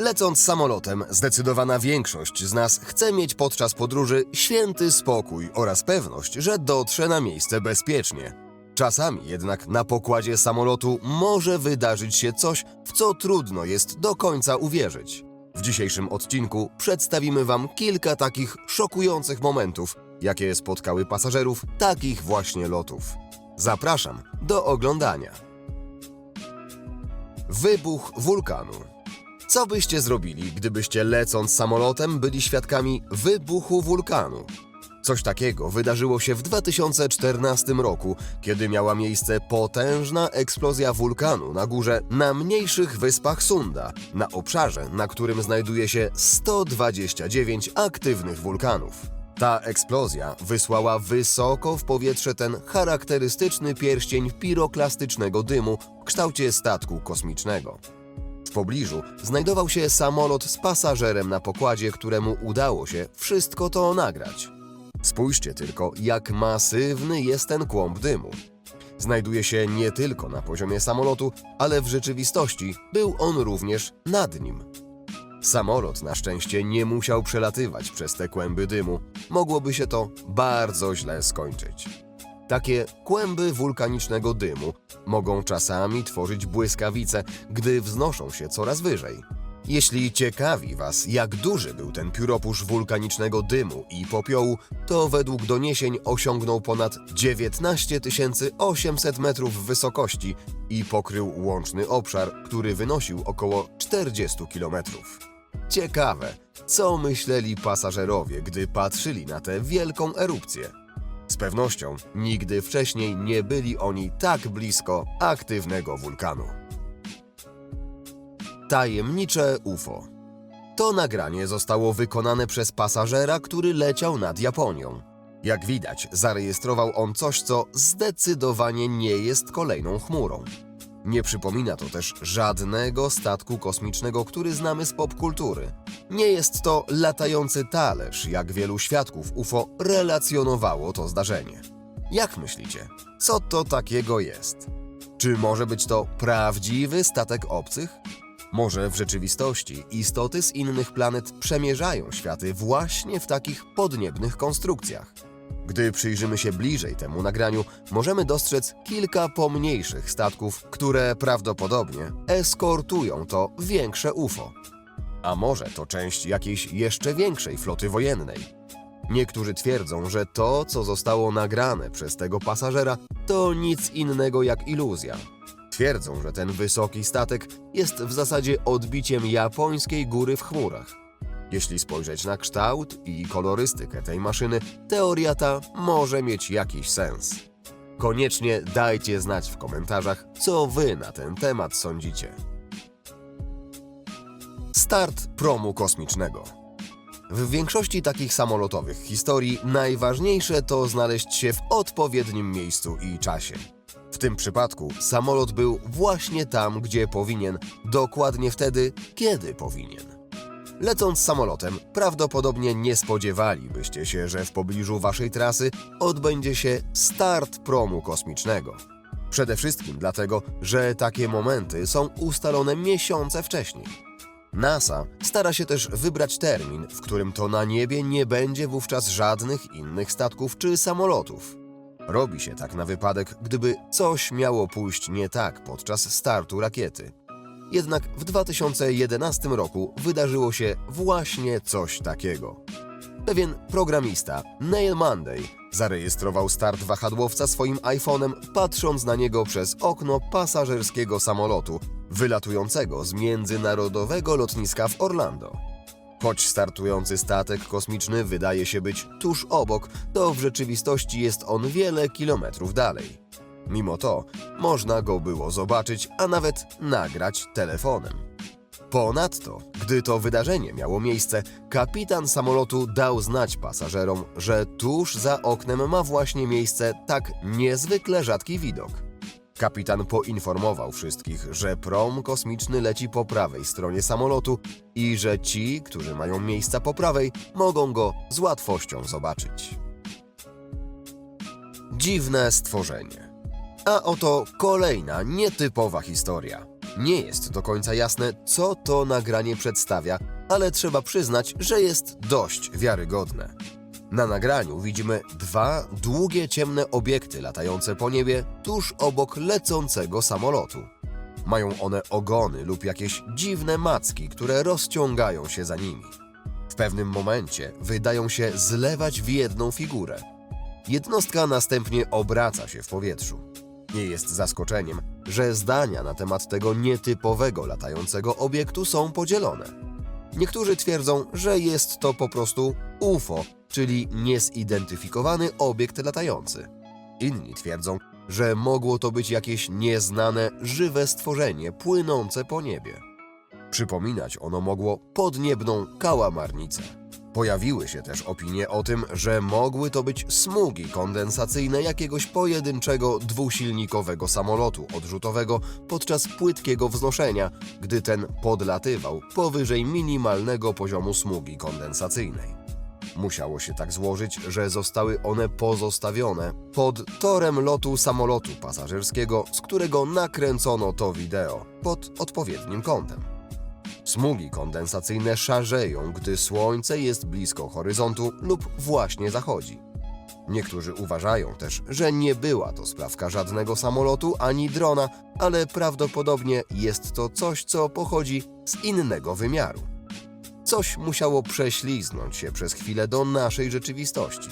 Lecąc samolotem, zdecydowana większość z nas chce mieć podczas podróży święty spokój oraz pewność, że dotrze na miejsce bezpiecznie. Czasami jednak na pokładzie samolotu może wydarzyć się coś, w co trudno jest do końca uwierzyć. W dzisiejszym odcinku przedstawimy Wam kilka takich szokujących momentów, jakie spotkały pasażerów takich właśnie lotów. Zapraszam do oglądania. Wybuch wulkanu. Co byście zrobili, gdybyście lecąc samolotem byli świadkami wybuchu wulkanu? Coś takiego wydarzyło się w 2014 roku, kiedy miała miejsce potężna eksplozja wulkanu na górze na mniejszych wyspach Sunda, na obszarze, na którym znajduje się 129 aktywnych wulkanów. Ta eksplozja wysłała wysoko w powietrze ten charakterystyczny pierścień piroklastycznego dymu w kształcie statku kosmicznego. W pobliżu znajdował się samolot z pasażerem na pokładzie, któremu udało się wszystko to nagrać. Spójrzcie tylko, jak masywny jest ten kłąb dymu. Znajduje się nie tylko na poziomie samolotu, ale w rzeczywistości był on również nad nim. Samolot na szczęście nie musiał przelatywać przez te kłęby dymu. Mogłoby się to bardzo źle skończyć. Takie kłęby wulkanicznego dymu mogą czasami tworzyć błyskawice, gdy wznoszą się coraz wyżej. Jeśli ciekawi Was, jak duży był ten pióropusz wulkanicznego dymu i popiołu, to według doniesień osiągnął ponad 19 800 metrów wysokości i pokrył łączny obszar, który wynosił około 40 kilometrów. Ciekawe, co myśleli pasażerowie, gdy patrzyli na tę wielką erupcję. Pewnością nigdy wcześniej nie byli oni tak blisko aktywnego wulkanu. Tajemnicze UFO. To nagranie zostało wykonane przez pasażera, który leciał nad Japonią. Jak widać, zarejestrował on coś, co zdecydowanie nie jest kolejną chmurą. Nie przypomina to też żadnego statku kosmicznego, który znamy z popkultury. Nie jest to latający talerz, jak wielu świadków UFO relacjonowało to zdarzenie. Jak myślicie, co to takiego jest? Czy może być to prawdziwy statek obcych? Może w rzeczywistości istoty z innych planet przemierzają światy właśnie w takich podniebnych konstrukcjach? Gdy przyjrzymy się bliżej temu nagraniu, możemy dostrzec kilka pomniejszych statków, które prawdopodobnie eskortują to większe UFO. A może to część jakiejś jeszcze większej floty wojennej? Niektórzy twierdzą, że to, co zostało nagrane przez tego pasażera, to nic innego jak iluzja. Twierdzą, że ten wysoki statek jest w zasadzie odbiciem japońskiej góry w chmurach. Jeśli spojrzeć na kształt i kolorystykę tej maszyny, teoria ta może mieć jakiś sens. Koniecznie dajcie znać w komentarzach, co wy na ten temat sądzicie. Start promu kosmicznego. W większości takich samolotowych historii najważniejsze to znaleźć się w odpowiednim miejscu i czasie. W tym przypadku samolot był właśnie tam, gdzie powinien, dokładnie wtedy, kiedy powinien. Lecąc samolotem, prawdopodobnie nie spodziewalibyście się, że w pobliżu waszej trasy odbędzie się start promu kosmicznego. Przede wszystkim dlatego, że takie momenty są ustalone miesiące wcześniej. NASA stara się też wybrać termin, w którym to na niebie nie będzie wówczas żadnych innych statków czy samolotów. Robi się tak na wypadek, gdyby coś miało pójść nie tak podczas startu rakiety. Jednak w 2011 roku wydarzyło się właśnie coś takiego. Pewien programista, Neil Monday, zarejestrował start wahadłowca swoim iPhone'em, patrząc na niego przez okno pasażerskiego samolotu wylatującego z międzynarodowego lotniska w Orlando. Choć startujący statek kosmiczny wydaje się być tuż obok, to w rzeczywistości jest on wiele kilometrów dalej. Mimo to można go było zobaczyć, a nawet nagrać telefonem. Ponadto, gdy to wydarzenie miało miejsce, kapitan samolotu dał znać pasażerom, że tuż za oknem ma właśnie miejsce tak niezwykle rzadki widok. Kapitan poinformował wszystkich, że prom kosmiczny leci po prawej stronie samolotu i że ci, którzy mają miejsca po prawej, mogą go z łatwością zobaczyć. Dziwne stworzenie. A oto kolejna nietypowa historia. Nie jest do końca jasne, co to nagranie przedstawia, ale trzeba przyznać, że jest dość wiarygodne. Na nagraniu widzimy dwa długie, ciemne obiekty latające po niebie tuż obok lecącego samolotu. Mają one ogony lub jakieś dziwne macki, które rozciągają się za nimi. W pewnym momencie wydają się zlewać w jedną figurę. Jednostka następnie obraca się w powietrzu. Nie jest zaskoczeniem, że zdania na temat tego nietypowego latającego obiektu są podzielone. Niektórzy twierdzą, że jest to po prostu UFO, czyli niezidentyfikowany obiekt latający. Inni twierdzą, że mogło to być jakieś nieznane, żywe stworzenie płynące po niebie. Przypominać ono mogło podniebną kałamarnicę. Pojawiły się też opinie o tym, że mogły to być smugi kondensacyjne jakiegoś pojedynczego dwusilnikowego samolotu odrzutowego podczas płytkiego wznoszenia, gdy ten podlatywał powyżej minimalnego poziomu smugi kondensacyjnej. Musiało się tak złożyć, że zostały one pozostawione pod torem lotu samolotu pasażerskiego, z którego nakręcono to wideo pod odpowiednim kątem. Smugi kondensacyjne szarzeją, gdy słońce jest blisko horyzontu lub właśnie zachodzi. Niektórzy uważają też, że nie była to sprawka żadnego samolotu ani drona, ale prawdopodobnie jest to coś, co pochodzi z innego wymiaru. Coś musiało prześliznąć się przez chwilę do naszej rzeczywistości.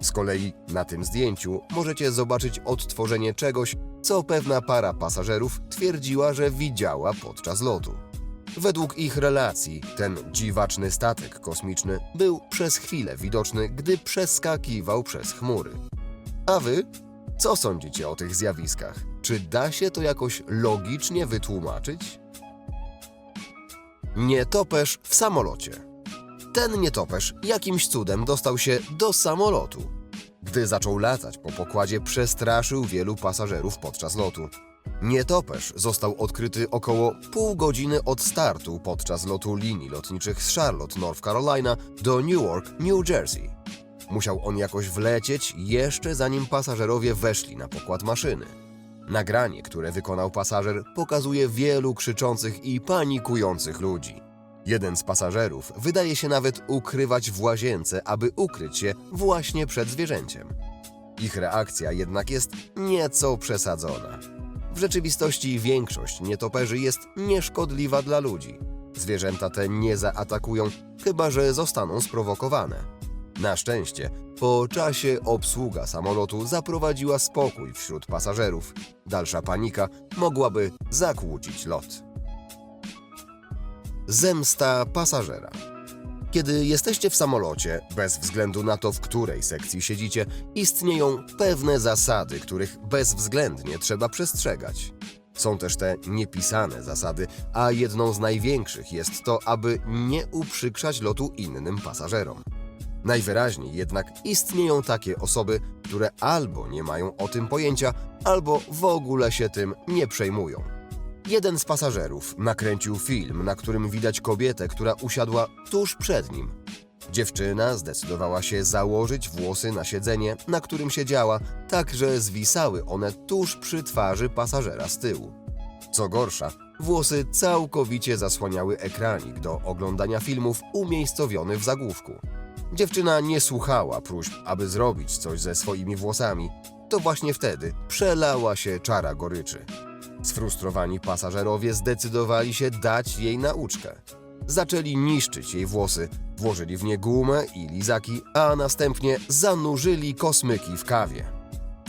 Z kolei na tym zdjęciu możecie zobaczyć odtworzenie czegoś, co pewna para pasażerów twierdziła, że widziała podczas lotu. Według ich relacji, ten dziwaczny statek kosmiczny był przez chwilę widoczny, gdy przeskakiwał przez chmury. A wy? Co sądzicie o tych zjawiskach? Czy da się to jakoś logicznie wytłumaczyć? Nietoperz w samolocie. Ten nietoperz jakimś cudem dostał się do samolotu. Gdy zaczął latać po pokładzie, przestraszył wielu pasażerów podczas lotu. Nietoperz został odkryty około pół godziny od startu podczas lotu linii lotniczych z Charlotte, North Carolina do Newark, New Jersey. Musiał on jakoś wlecieć jeszcze zanim pasażerowie weszli na pokład maszyny. Nagranie, które wykonał pasażer, pokazuje wielu krzyczących i panikujących ludzi. Jeden z pasażerów wydaje się nawet ukrywać w łazience, aby ukryć się właśnie przed zwierzęciem. Ich reakcja jednak jest nieco przesadzona. W rzeczywistości większość nietoperzy jest nieszkodliwa dla ludzi. Zwierzęta te nie zaatakują, chyba że zostaną sprowokowane. Na szczęście, po czasie obsługa samolotu zaprowadziła spokój wśród pasażerów. Dalsza panika mogłaby zakłócić lot. Zemsta pasażera. Kiedy jesteście w samolocie, bez względu na to, w której sekcji siedzicie, istnieją pewne zasady, których bezwzględnie trzeba przestrzegać. Są też te niepisane zasady, a jedną z największych jest to, aby nie uprzykrzać lotu innym pasażerom. Najwyraźniej jednak istnieją takie osoby, które albo nie mają o tym pojęcia, albo w ogóle się tym nie przejmują. Jeden z pasażerów nakręcił film, na którym widać kobietę, która usiadła tuż przed nim. Dziewczyna zdecydowała się założyć włosy na siedzenie, na którym siedziała, tak że zwisały one tuż przy twarzy pasażera z tyłu. Co gorsza, włosy całkowicie zasłaniały ekranik do oglądania filmów umiejscowiony w zagłówku. Dziewczyna nie słuchała próśb, aby zrobić coś ze swoimi włosami. To właśnie wtedy przelała się czara goryczy. Sfrustrowani pasażerowie zdecydowali się dać jej nauczkę. Zaczęli niszczyć jej włosy, włożyli w nie gumę i lizaki, a następnie zanurzyli kosmyki w kawie.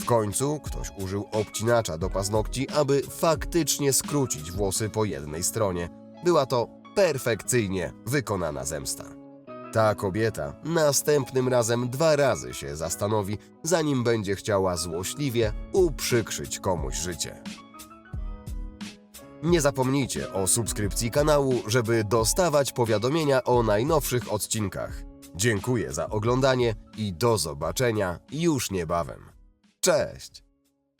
W końcu ktoś użył obcinacza do paznokci, aby faktycznie skrócić włosy po jednej stronie. Była to perfekcyjnie wykonana zemsta. Ta kobieta następnym razem dwa razy się zastanowi, zanim będzie chciała złośliwie uprzykrzyć komuś życie. Nie zapomnijcie o subskrypcji kanału, żeby dostawać powiadomienia o najnowszych odcinkach. Dziękuję za oglądanie i do zobaczenia już niebawem. Cześć!